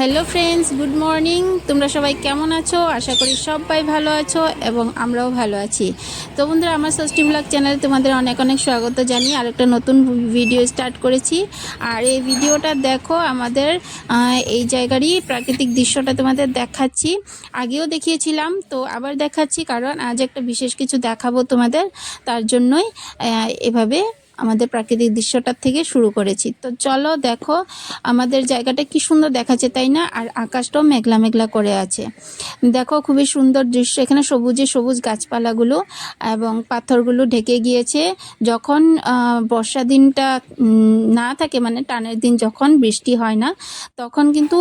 Hello friends good morning তোমরা সবাই কেমন আছো? আশা করি সবাই ভালো আছো এবং আমরাও ভালো আছি। তো বন্ধুরা, আমার ষষ্ঠী ব্লগ চ্যানেলে তোমাদের অনেক অনেক স্বাগত জানিয়ে আরেকটা নতুন ভিডিও স্টার্ট করেছি। আর এই ভিডিওটা দেখো আমাদের এই জায়গারই প্রাকৃতিক দৃশ্যটা তোমাদের দেখাচ্ছি। আগেও দেখিয়েছিলাম, তো আবার দেখাচ্ছি কারণ আজ একটা বিশেষ কিছু দেখাবো তোমাদের। তার জন্যই এভাবে আমাদের প্রাকৃতিক দৃশ্যটার থেকে শুরু করেছি। তো চলো দেখো আমাদের জায়গাটা কি সুন্দর দেখাচ্ছে, তাই না? আর আকাশটাও মেঘলা মেঘলা করে আছে। দেখো খুবই সুন্দর দৃশ্য। এখানে সবুজে সবুজ গাছপালাগুলো এবং পাথরগুলো ঢেকে গিয়েছে। যখন বর্ষা দিনটা না থাকে মানে টানের দিন যখন বৃষ্টি হয় না, তখন কিন্তু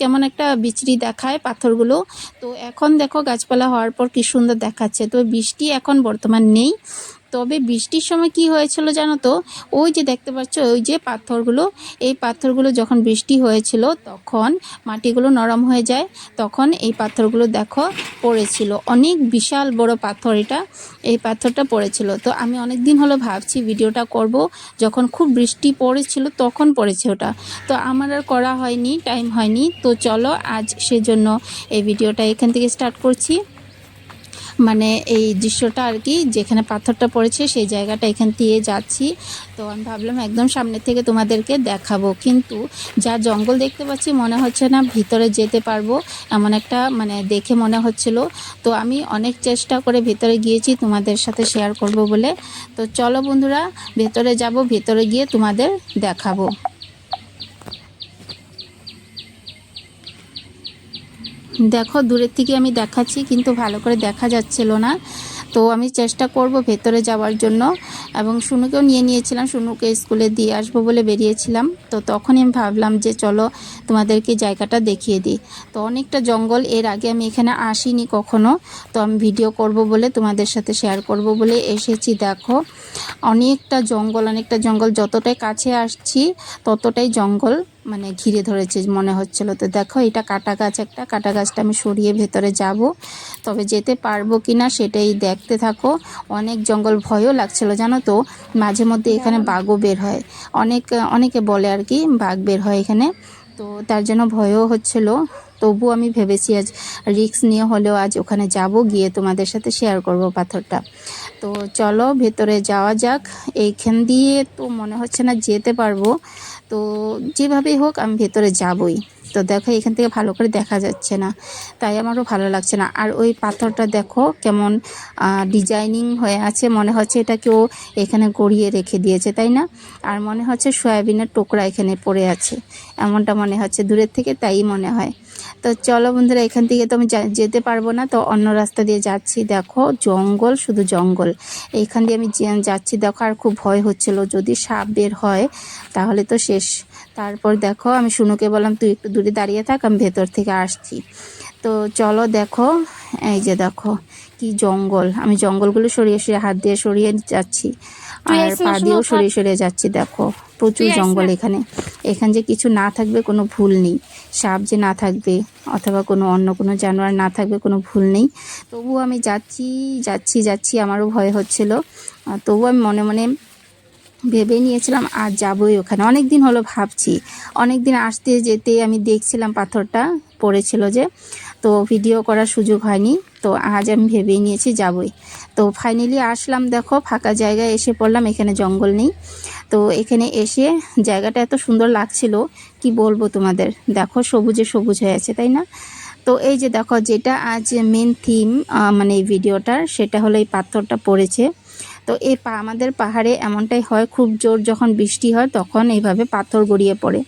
কেমন একটা বিচরি দেখায় পাথরগুলো। তো এখন দেখো গাছপালা হওয়ার পর কি সুন্দর দেখাচ্ছে। তো বৃষ্টি এখন বর্তমান নেই। তবে বৃষ্টির সময় কি হয়েছিল জানো তো? ওই যে দেখতে পাচ্ছ, ওই যে পাথরগুলো, এই পাথরগুলো যখন বৃষ্টি হয়েছিল, তখন মাটিগুলো নরম হয়ে যায়, তখন এই পাথরগুলো দেখো পড়েছিল। অনেক বিশাল বড় পাথর এটা, এই পাথরটা পড়েছিল। তো আমি অনেক দিন হলো ভাবছি ভিডিওটা করব, যখন খুব বৃষ্টি পড়েছিল তখন পড়েছে ওটা। তো আমার আর করা হয়নি টাইম হয়নি। তো চলো আজ সেজন্য এই ভিডিওটা এখান থেকে স্টার্ট করছি। মানে এই দৃশ্যটা আর কি, যেখানে পাথরটা পড়েছে সেই জায়গাটা এখান দিয়ে যাচ্ছি। তো আমি ভাবলাম একদম সামনে থেকে তোমাদেরকে দেখাবো। কিন্তু যা জঙ্গল দেখতে পাচ্ছি মনে হচ্ছে না ভিতরে যেতে পারব এমন একটা মানে দেখে মনে হচ্ছিল। তো আমি অনেক চেষ্টা করে ভেতরে গিয়েছি, তোমাদের সাথে শেয়ার করব বলে। তো চলো বন্ধুরা, ভেতরে যাব, ভেতরে গিয়ে তোমাদের দেখাবো। দেখো, দূরের থেকে আমি দেখাচ্ছি, কিন্তু ভালো করে দেখা যাচ্ছিল না। তো আমি চেষ্টা করব ভেতরে যাওয়ার জন্য। এবং শুনুকেও নিয়ে নিয়েছিলাম শুনুকে স্কুলে দিয়ে আসব বলে বেরিয়েছিলাম। তো তখনই আমি ভাবলাম যে চলো তোমাদেরকে জায়গাটা দেখিয়ে দিই। তো অনেকটা জঙ্গল, এর আগে আমি এখানে আসিনি কখনো। তো আমি ভিডিও করব বলে, তোমাদের সাথে শেয়ার করব বলে এসেছি, দেখো। অনেকটা জঙ্গল অনেকটা জঙ্গল, যতটাই কাছে আসছি, ততটাই জঙ্গল। মানে ঘিরে ধরেছে মনে হচ্ছিল তো দেখো এটা কাটা গাছ একটা কাটা গাছটা আমি সরিয়ে ভেতরে যাব। তবে যেতে পারব কি না সেটাই দেখতে থাকো। অনেক জঙ্গল ভয়ও লাগছিল জানো তো? মাঝে মধ্যে এখানে বাঘও বের হয়। অনেক অনেকে বলে আর কি বাঘ বের হয় এখানে। তো তার জন্য ভয়ও হচ্ছিল। তবু আমি ভেবেছি আজ রিক্স নিয়ে হলেও আজ ওখানে যাব গিয়ে তোমাদের সাথে শেয়ার করব পাথরটা। তো চলো ভেতরে যাওয়া যাক। এইখান দিয়ে তো মনে হচ্ছে না যেতে পারব। তো যেভাবেই হোক আমি ভেতরে যাবই। তো দেখো, এখান থেকে ভালো করে দেখা যাচ্ছে না। তাই আমারও ভালো লাগছে না। আর ওই পাথরটা দেখো কেমন ডিজাইনিং হয়ে আছে। মনে হচ্ছে এটা কেউ এখানে গড়িয়ে রেখে দিয়েছে, তাই না? আর মনে হচ্ছে সয়াবিনের টোকরা এখানে পড়ে আছে। এমনটা মনে হচ্ছে। দূরের থেকে তাই মনে হয়। তো চলো বন্ধুরা, এখান থেকে তো আমি যেতে পারব না, তো অন্য রাস্তা দিয়ে যাচ্ছি। দেখো, জঙ্গল, শুধু জঙ্গল। এইখান দিয়ে আমি যাচ্ছি, দেখো, আর খুব ভয় হচ্ছিল। যদি সাপ বের হয়, তাহলে তো শেষ। তারপর দেখো, আমি শুনুকে বললাম, তুই একটু দূরে দাঁড়িয়ে থাক, আমি ভেতর থেকে আসছি। তো চলো দেখো, এই যে দেখো, কি জঙ্গল। আমি জঙ্গলগুলো সরিয়ে সরিয়ে, হাত দিয়ে সরিয়ে যাচ্ছি। আর পা দিয়েও সরে সরে যাচ্ছি দেখো। প্রচুর জঙ্গল এখানে। এখানে যে কিছু না থাকবে কোনো ভুল নেই। সাপ যে না থাকবে অথবা কোনো অন্য কোনো জানোয়ার না থাকবে কোনো ভুল নেই। তবুও আমি যাচ্ছি যাচ্ছি যাচ্ছি আমারও ভয় হচ্ছিল। তবুও আমি মনে মনে ভেবে নিয়েছিলাম আর যাবই ওখানে। অনেক দিন হলো ভাবছি। অনেক দিন আসতে যেতে আমি দেখছিলাম পাথরটা পড়েছিল যে তো ভিডিও করার সুযোগ হয়নি। তো আজ আমি ভেবেই নিয়েছি যাবই। তো ফাইনালি আসলাম দেখো, ফাঁকা জায়গায় এসে পড়লাম, এখানে জঙ্গল নেই। তো এখানে এসে জায়গাটা এত সুন্দর লাগছিল, কি বলব তোমাদের? দেখো সবুজে সবুজ হয়ে আছে, তাই না? তো এই যে দেখো, যেটা আজ মেন থিম মানে এই ভিডিওটার, সেটা হলো এই পাথরটা পড়েছে। তো এই আমাদের পাহাড়ে এমনটাই হয়, খুব জোর যখন বৃষ্টি হয়, তখন এইভাবে পাথর গড়িয়ে পড়ে।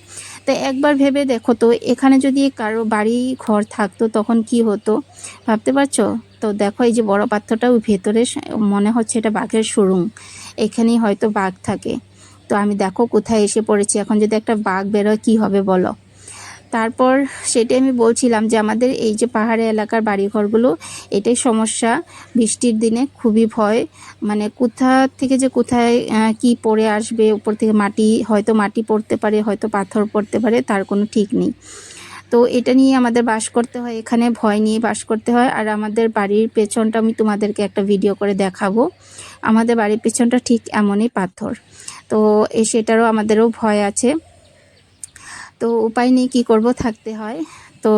তো একবার ভেবে দেখো তো, এখানে যদি কারও বাড়ি ঘর থাকতো তখন কি হতো? ভাবতে পারছ? তো দেখো এই যে বড় পাত্রটাও ভেতরে মনে হচ্ছে এটা বাঘের শোরুম। এখানেই হয়তো বাঘ থাকে। তো আমি দেখো কোথায় এসে পড়েছি। এখন যদি একটা বাঘ বেরোয়, কি হবে বলো? তারপর সেটাই আমি বলছিলাম যে আমাদের এই যে পাহাড়ি এলাকার বাড়িঘরগুলো, এটাই সমস্যা। বৃষ্টির দিনে খুবই ভয়। মানে কোথা থেকে যে কোথায় কি পড়ে আসবে, উপর থেকে মাটি, হয়তো মাটি পড়তে পারে, হয়তো পাথর পড়তে পারে, তার কোনো ঠিক নেই। তো এটা নিয়ে আমাদের বাস করতে হয়, এখানে ভয় নিয়ে বাস করতে হয়। আর আমাদের বাড়ির পেছনটা আমি তোমাদেরকে একটা ভিডিও করে দেখাবো। আমাদের বাড়ির পেছনটা ঠিক এমনই পাথর। তো সেটারও আমাদেরও ভয় আছে। তো উপায় নেই কী করব থাকতে হয়। তো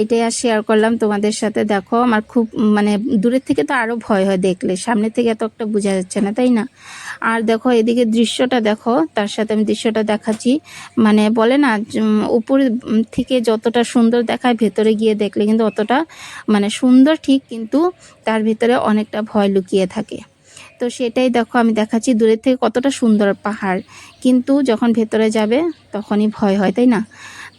এটাই আর শেয়ার করলাম তোমাদের সাথে। দেখো, আমার খুব মানে দূরের থেকে তো আরও ভয় হয় দেখলে। সামনে থেকে এত একটা বোঝা যাচ্ছে না, তাই না? আর দেখো, এদিকে দৃশ্যটা দেখো, তার সাথে আমি দৃশ্যটা দেখাচ্ছি। মানে বলে না উপর থেকে যতটা সুন্দর দেখায়, ভেতরে গিয়ে দেখলে কিন্তু অতটা মানে সুন্দর ঠিক, কিন্তু তার ভিতরে অনেকটা ভয় লুকিয়ে থাকে। তো সেটাই দেখো, আমি দেখাচ্ছি দূরের থেকে কতটা সুন্দর পাহাড়। কিন্তু যখন ভেতরে যাবে, তখনই ভয় হয়, তাই না?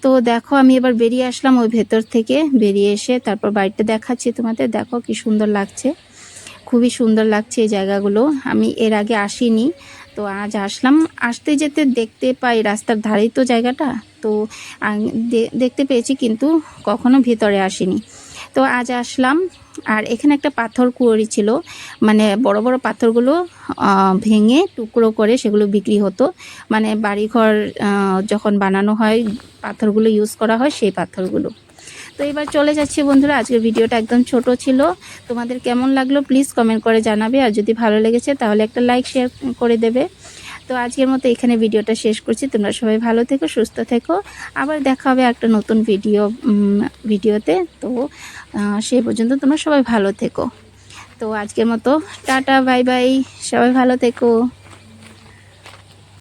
তো দেখো, আমি এবার বেরিয়ে আসলাম ওই ভেতর থেকে। বেরিয়ে এসে তারপর বাড়িটা দেখাচ্ছি তোমাদের। দেখো কি সুন্দর লাগছে। খুবই সুন্দর লাগছে এই জায়গাগুলো। আমি এর আগে আসিনি, তো আজ আসলাম। আসতে যেতে দেখতে পাই রাস্তার ধারেই তো জায়গাটা। তো দেখতে পেয়েছি কিন্তু কখনো ভিতরে আসিনি। তো আজ আসলাম। আর এখানে একটা পাথর কুয়োরি ছিল। মানে বড় বড় পাথরগুলো ভেঙে টুকরো করে সেগুলো বিক্রি হতো। মানে বাড়িঘর যখন বানানো হয়, পাথরগুলো ইউজ করা হয় সেই পাথরগুলো। তো এবার চলে যাচ্ছি বন্ধুরা আজকের ভিডিওটা একদম ছোট ছিল। তোমাদের কেমন লাগল প্লিজ কমেন্ট করে জানাবে। আর যদি ভালো লেগেছে, তাহলে একটা লাইক শেয়ার করে দেবে। তো আজকের মতো এখানে ভিডিওটা শেষ করছি। তোমরা সবাই ভালো থেকো, সুস্থ থেকো। আবার দেখা হবে একটা নতুন ভিডিও ভিডিওতে। তো সেই পর্যন্ত তোমরা সবাই ভালো থেকো। তো আজকের মতো টাটা, বাই বাই। সবাই ভালো থেকো।